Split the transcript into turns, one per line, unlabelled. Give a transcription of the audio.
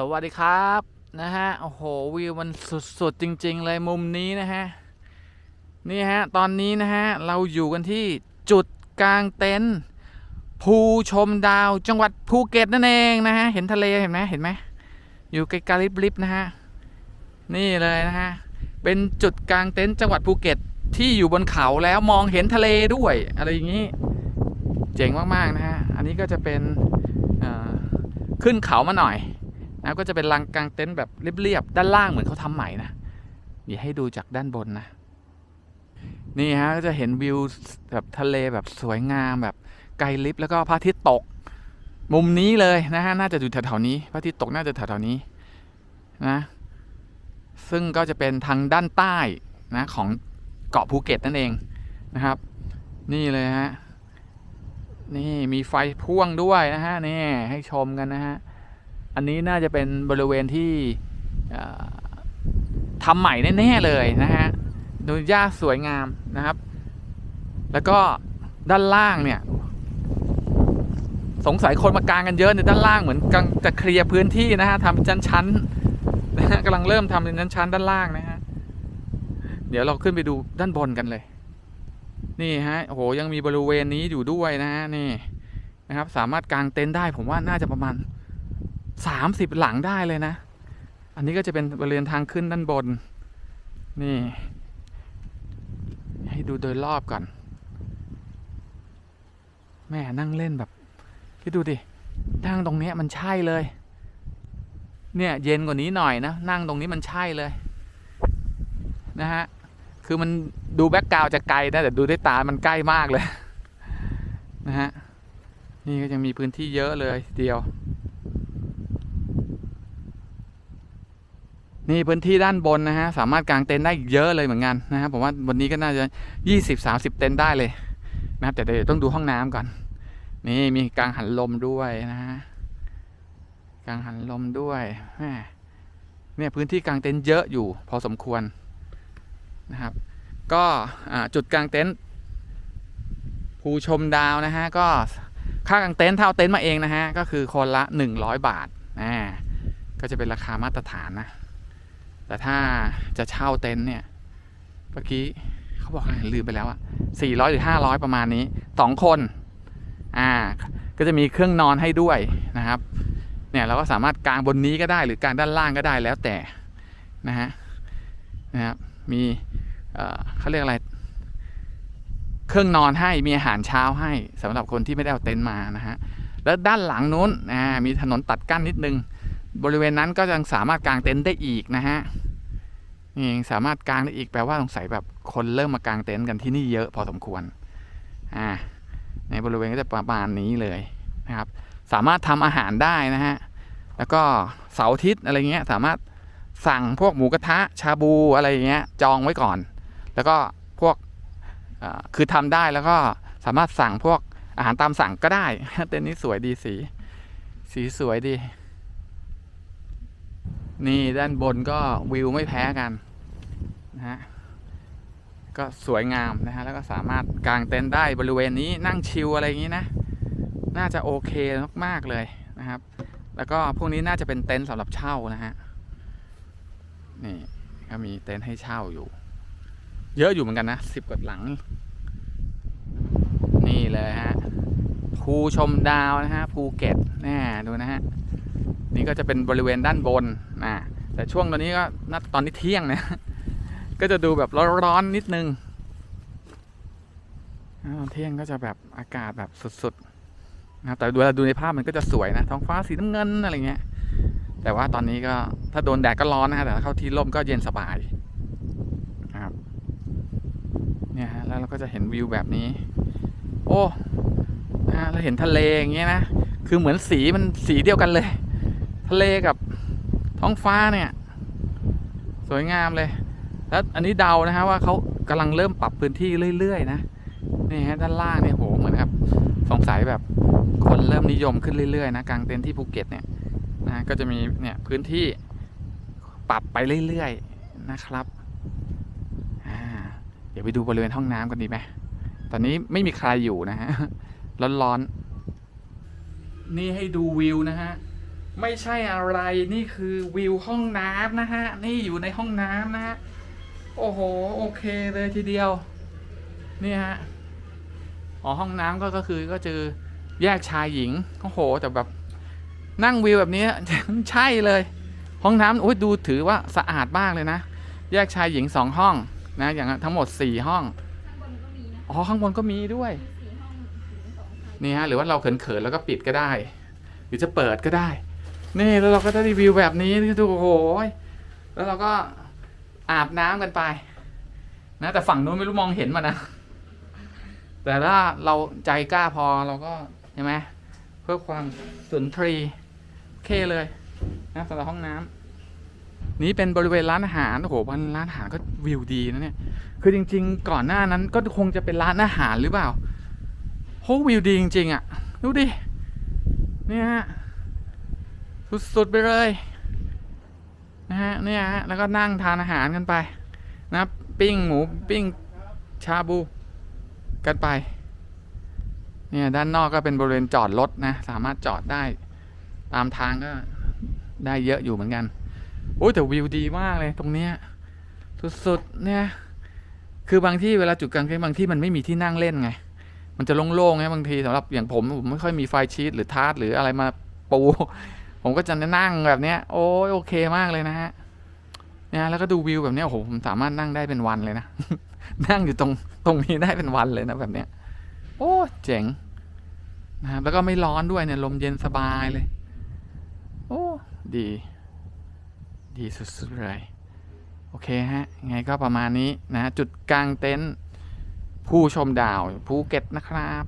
สวัสดีครับนะฮะโอ้โหวิวมันสุดๆจริง ๆ เลยมุมนี้นะฮะนี่ฮะตอนนี้นะฮะเราอยู่กันที่จุดกลางเต็นท์ภูชมดาวจังหวัดภูเก็ตนั่นเองนะฮะเห็นทะเลเห็นไหมเห็นไหมอยู่ไกลๆลิบๆนะฮะนี่เลยนะฮะเป็นจุดกลางเต็นท์จังหวัดภูเก็ตที่อยู่บนเขาแล้วมองเห็นทะเลด้วย อะไรอย่างนี้ เจ๋งมากๆนะฮะอันนี้ก็จะเป็นขึ้นเขามาหน่อย นะก็จะเป็นลังกลางเต็นท์แบบเรียบๆด้านล่างเหมือนเขาทำใหม่นะเดี๋ยวให้ดูจากด้านบนนะ นี่ฮะก็จะเห็นวิวแบบทะเลแบบสวยงามแบบไกลลิฟแล้วก็พระอาทิตย์ตก มุมนี้เลยนะฮะน่าจะอยู่แถวๆนี้พระอาทิตย์ตกน่าจะแถวๆนี้นะซึ่งก็จะเป็นทางด้านใต้นะของเกาะภูเก็ตนั่นเองนะครับ นี่เลยฮะนี่มีไฟพ่วงด้วยนะฮะนี่ให้ชมกันนะฮะ อันนี้น่าจะเป็นบริเวณที่ทำใหม่แน่ๆเลยนะฮะดูหญ้าสวยงามนะครับ แล้วก็ด้านล่างเนี่ยสงสัยคนมากางกันเยอะในด้านล่างเหมือนกำลังจะเคลียร์พื้นที่นะฮะทำเป็นชั้นๆนะฮะกำลังเริ่มทำเป็นชั้นด้านล่างนะฮะเดี๋ยวเราขึ้นไปดูด้านบนกันเลย นี่ฮะโอ้โหยังมีบริเวณนี้อยู่ด้วยนะฮะนี่นะครับ สามารถกางเต็นท์ได้ผมว่าน่าจะประมาณ สามสิบหลังได้เลยนะ อันนี้ก็จะเป็นบริเวณทางขึ้นด้านบน นี่ ให้ดูโดยรอบก่อน แม่นั่งเล่นแบบคิดดูดินั่งตรงเนี้ยมันใช่เลย เนี่ยเย็นกว่านี้หน่อยนะ นั่งตรงนี้มันใช่เลยนะฮะ คือมันดูแบ็กกราวจะไกลนะแต่ดูด้วยตา มันใกล้มากเลยนะฮะ นี่ก็ยังมีพื้นที่เยอะเลยเดียว นี่พื้นที่ด้านบนนะฮะสามารถกางเต็นท์ได้อีกเยอะเลยเหมือนกันนะครับผมว่าวันนี้ก็น่าจะ 20-30 เต็นท์ได้เลยนะครับแต่เดี๋ยวต้องดูห้องน้ำก่อน นี่มีกางหันลมด้วยนะฮะกางหันลมด้วยแหมเนี่ยพื้นที่กางเต็นท์เยอะอยู่ พอสมควรนะครับ ก็จุดกางเต็นท์ภูชมดาวนะฮะก็ค่ากางเต็นท์เท่าเต็นท์มาเองนะฮะก็คือคนละ 100 บาทอ่าก็จะเป็นราคามาตรฐานนะ แต่ถ้าจะเช่าเต็นท์เนี่ยเมื่อกี้เขาบอกอะไรลืมไปแล้วอะสี่ร้อยหรือห้าร้อยประมาณนี้สองคนอ่าก็จะมีเครื่องนอนให้ด้วยนะครับเนี่ยเราก็สามารถกางบนนี้ก็ได้หรือกางด้านล่างก็ได้แล้วแต่นะฮะนะครับมีเอ่อเขาเรียกอะไร เครื่องนอนให้มีอาหารเช้าให้สำหรับคนที่ไม่ได้เอาเต็นท์มานะฮะแล้วด้านหลังนู้นอ่ามีถนนตัดกั้นนิดนึง บริเวณนั้นก็ยังสามารถกางเต็นท์ได้อีกนะฮะ นี่ยังสามารถกางได้อีกแปลว่าสงสัยแบบคนเริ่มมากางเต็นท์กันที่นี่เยอะพอสมควรอ่าในบริเวณก็จะประมาณนี้เลยนะครับ สามารถทำอาหารได้นะฮะแล้วก็เสาร์อาทิตย์อะไรเงี้ยสามารถสั่งพวกหมูกระทะชาบูอะไรเงี้ยจองไว้ก่อน แล้วก็พวกคือทำได้แล้วก็สามารถสั่งพวกอาหารตามสั่งก็ได้ เต็นท์นี้สวยดีสี สีสวยดี นี่ด้านบนก็วิวไม่แพ้กัน นะฮะก็สวยงามนะฮะแล้วก็สามารถกางเต็นท์ได้บริเวณนี้นั่งชิลอะไรอย่างนี้นะ น่าจะโอเคมากๆเลยนะครับ แล้วก็พวกนี้น่าจะเป็นเต็นท์สำหรับเช่านะฮะนี่ก็มีเต็นท์ให้เช่าอยู่ เยอะอยู่เหมือนกันนะสิบกว่าหลัง นี่เลยฮะภูชมดาวนะฮะภูเก็ตแน่ดูนะฮะนี่ก็จะเป็นบริเวณด้านบนนะแต่ช่วงตอนนี้ก็นตอนนี้เที่ยงนะ ก็จะดูแบบร้อนๆนิดนึงตอนเที่ยงก็จะแบบอากาศแบบสุดๆนะครับแต่เวลาดูในภาพมันก็จะสวยนะท้องฟ้าสีน้ำเงินอะไรเงี้ย แต่ว่าตอนนี้ก็ถ้าโดนแดดก็ร้อนนะฮะแต่ถ้าเข้าที่ร่มก็เย็นสบายนะครับเนี่ยฮะแล้วเราก็จะเห็นวิวแบบนี้ โอ้นะเราเห็นทะเลอย่างเงี้ยนะคือเหมือนสีมันสีเดียวกันเลย ทะเลกับท้องฟ้าเนี่ย สวยงามเลย แล้วอันนี้เดานะฮะว่าเขากำลังเริ่มปรับพื้นที่เรื่อยๆนะนี่ฮะด้านล่างเนี่ยโหเหมือนกับสงสัยแบบคนเริ่มนิยมขึ้นเรื่อยๆนะกลางเต็นท์ที่ภูเก็ตเนี่ยนะก็จะมีเนี่ยพื้นที่ปรับไปเรื่อยๆนะครับอ่าเดี๋ยวไปดูบริเวณห้องน้ำกันดีไหมตอนนี้ไม่มีใครอยู่นะฮะร้อนๆนี่ให้ดูวิวนะฮะไม่ใช่อะไรนี่คือวิวห้องน้ำนะฮะนี่อยู่ในห้องน้ำนะฮะ โอ้โห โอเคเลยทีเดียว นี่ฮะ อ๋อ ห้องน้ำก็ก็คือก็เจอแยกชายหญิง โอ้โห แต่แบบนั่งวิวแบบนี้ ใช่เลย ห้องน้ำโอ้ยดูถือว่าสะอาดมากเลยนะ แยกชายหญิงสองห้องนะ อย่างทั้งหมดสี่ห้อง อ๋อ ข้างบนก็มีด้วย นี่ฮะ หรือว่าเราเขินๆแล้วก็ปิดก็ได้ หรือจะเปิดก็ได้ นี่แล้วเราก็ได้รีวิวแบบนี้ดูโอ้โหยแล้วเราก็ อาบน้ำกันไป นะ แต่ฝั่งนู้นไม่รู้มองเห็นมานะ แต่ถ้าเราใจกล้าพอเราก็ใช่ไหมเพื่อความสุนทรีโอเคเลยนะสำหรับห้องน้ำนี้เป็นบริเวณร้านอาหารโอ้โหร้านอาหารก็วิวดีนะเนี่ย คือจริง ๆ ก่อนหน้านั้นก็คงจะเป็นร้านอาหารหรือเปล่าโหวิวดีจริง ๆ อะ ดูดิ เนี่ยสุด ๆ ไปเลย นะฮะเนี่ยฮะแล้วก็นั่งทานอาหารกันไปนะปิ้งหมูปิ้งชาบูกันไปเนี่ยด้านนอกก็เป็นบริเวณจอดรถนะสามารถจอดได้ตามทางก็ได้เยอะอยู่เหมือนกันโอ้ยแต่วิวดีมากเลยตรงเนี้ยสุดๆเนี่ยคือบางที่เวลาจุดกลางเต็นท์บางที่มันไม่มีที่นั่งเล่นไง มันจะโล่งๆไงบางทีสำหรับอย่างผมผมไม่ค่อยมีไฟชีตหรือทาร์ตหรืออะไรมาปู ผมก็จะนั่งแบบเนี้ยโอ้ยโอเคมากเลยนะฮะเนี่ยแล้วก็ดูวิวแบบเนี้ยโอ้โหผมสามารถนั่งได้เป็นวันเลยนะ นั่งอยู่ตรงตรงนี้ได้เป็นวันเลยนะแบบเนี้ย โอ้เจ๋งนะครับแล้วก็ไม่ร้อนด้วยเนี่ยลมเย็นสบายเลย โอ้ดี ดีสุดๆเลยโอเคฮะไงก็ประมาณนี้นะ จุดกลางเต็นท์ผู้ชมดาวภูเก็ตนะครับ